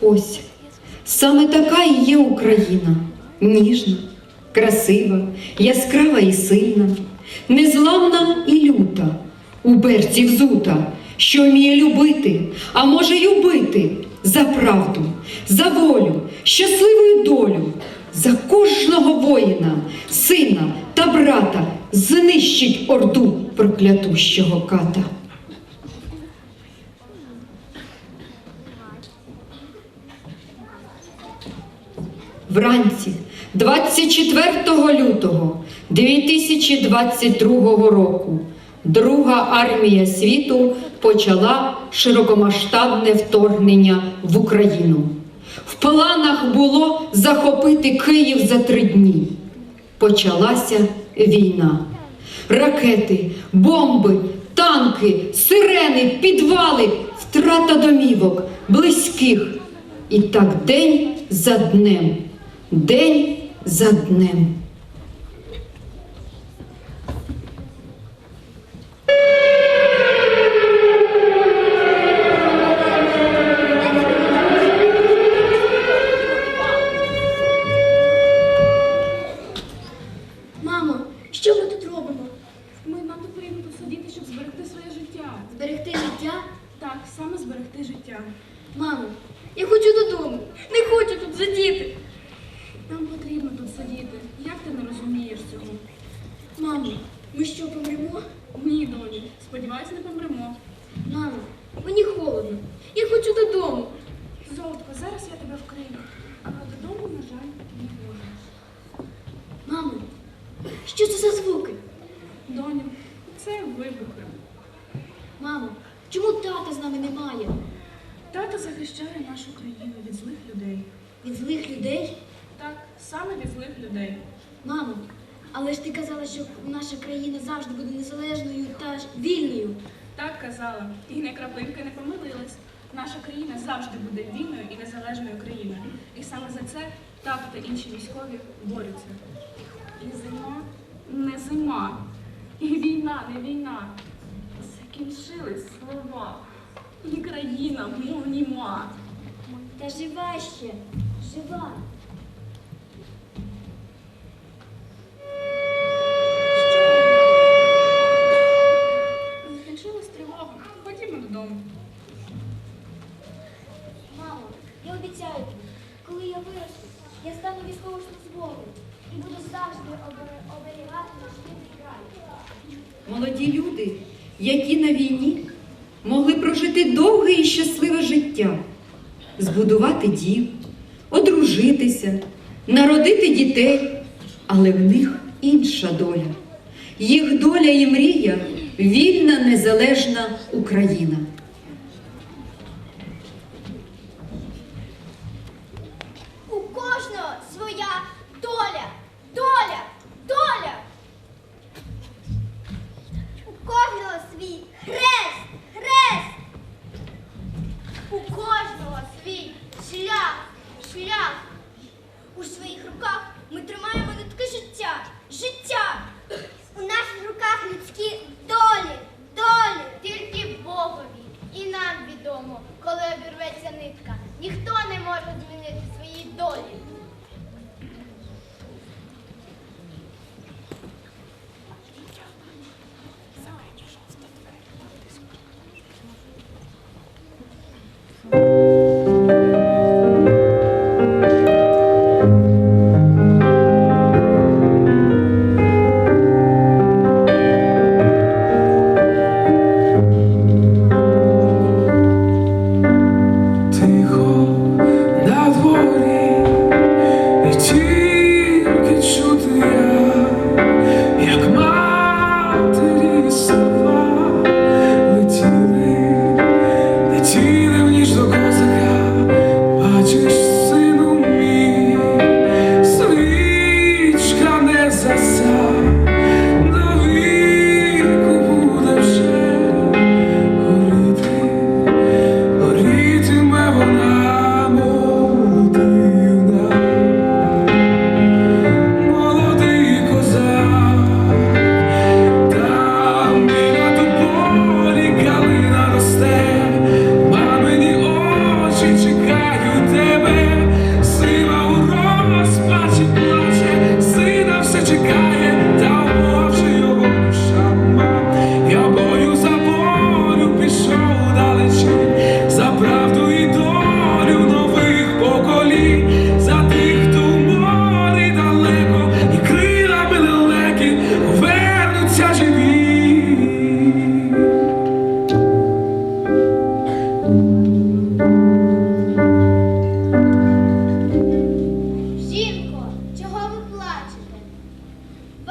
Ось саме така і є Україна, ніжна, красива, яскрава і сильна, незламна і люта, у берці взута, що вміє любити, а може й убити за правду, за волю, щасливу долю, за кожного воїна, сина та брата знищить орду проклятущого ката. Вранці 24 лютого 2022 року Друга армія світу почала широкомасштабне вторгнення в Україну. В планах було захопити Київ за три дні. Почалася війна. Ракети, бомби, танки, сирени, підвали, втрата домівок, близьких. І так день за днем, день за днем. Мамо, що ми тут робимо? Ми щоб зберегти своє життя. Зберегти життя? Так, саме зберегти життя. Мамо, я хочу додому. Не хочу тут сидіти. Нам потрібно тут сидіти. Як ти не розумієш цього? Мамо, ми що, помремо? Ні, доню. Сподіваюся, не помремо. Мамо, мені холодно. Я хочу додому. Золотко, зараз я тебе вкрию. Але додому, на жаль, не можеш. Мамо, що це за звуки? Доню, це вибухи. Мамо, чому тата з нами немає? Тато захищає нашу країну від злих людей. Від злих людей? Так, саме від злих людей. Мамо, але ж ти казала, що наша країна завжди буде незалежною та вільною. Так казала, і не краплинки не помилилась. Наша країна завжди буде вільною і незалежною країною. І саме за це тато та інші військові борються. І зима не зима. І війна не війна. Закінчились слова. І країна мов німа. Та жива ще, жива. Прожити довге і щасливе життя, збудувати дім, одружитися, народити дітей, але в них інша доля. Їх доля і мрія вільна, незалежна Україна. Нам коли обірветься нитка. Ніхто не може змінити свої долі.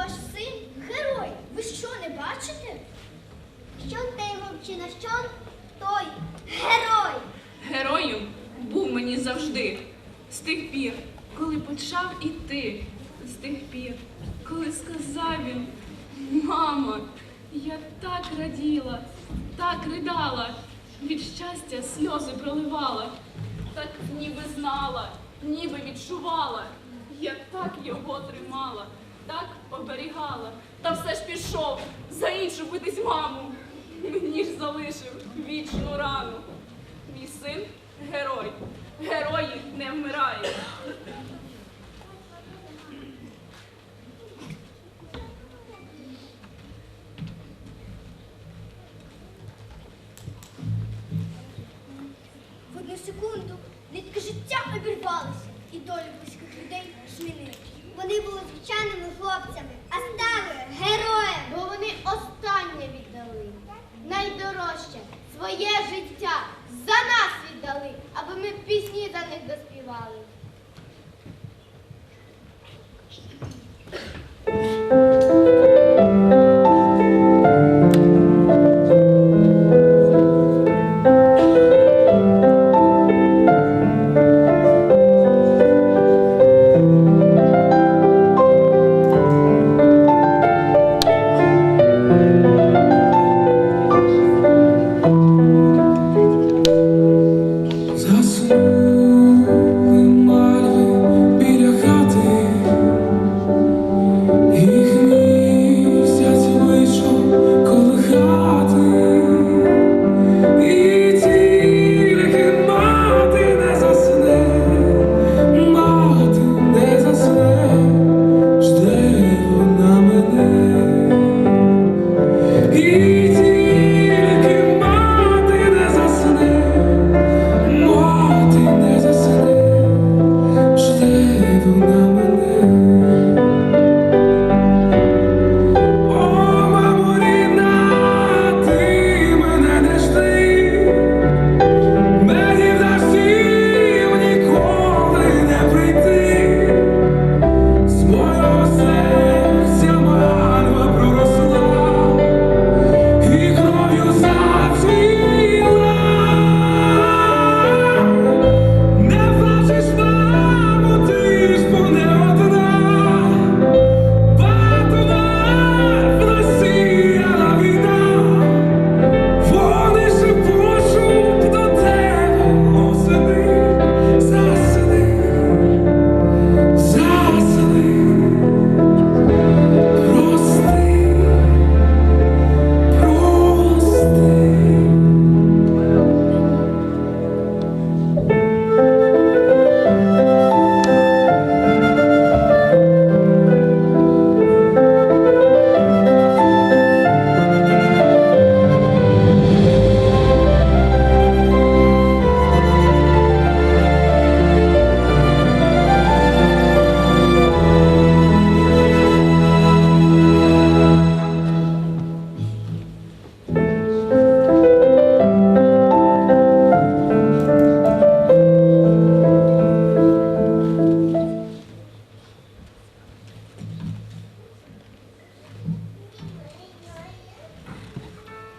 ваш син герой. Ви що не бачите? Що ти, мовчина, що той герой? Героєм був мені завжди з тих пір, коли почав іти, з тих пір, коли сказав він, мама, я так раділа, так ридала, від щастя сльози проливала, так ніби знала, ніби відчувала, я так його тримала так оберігала, та все ж пішов за іншу битись маму. Мені ж залишив вічну рану. Мій син герой. Герої не вмирають. Своє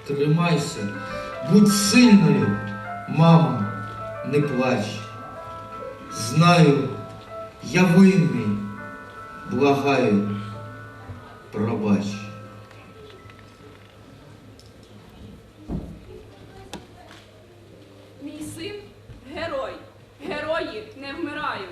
Тримайся, будь сильною, мамо, не плач. Знаю, я винний, благаю, пробач. Мій син герой. Герої не вмирають.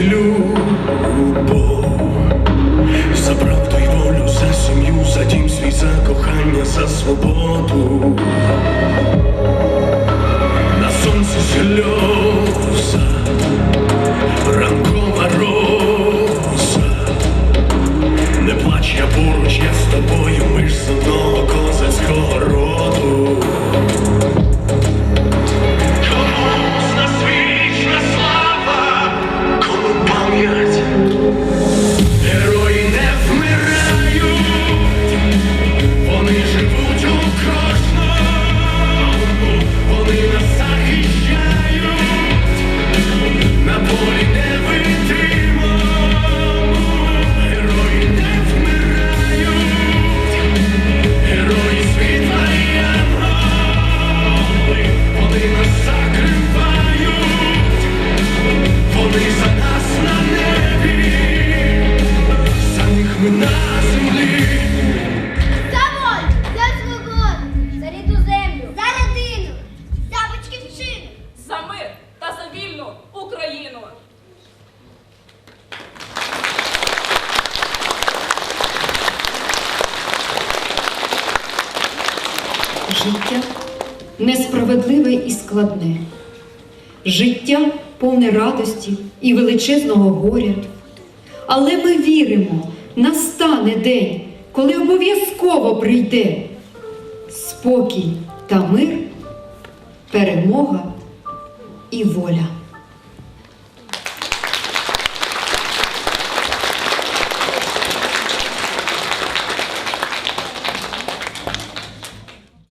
Любов, за правду й волю, за сім'ю, за дім свій, за кохання, за свободу. Складне. Життя повне радості і величезного горя. Але ми віримо, настане день, коли обов'язково прийде спокій та мир, перемога і воля.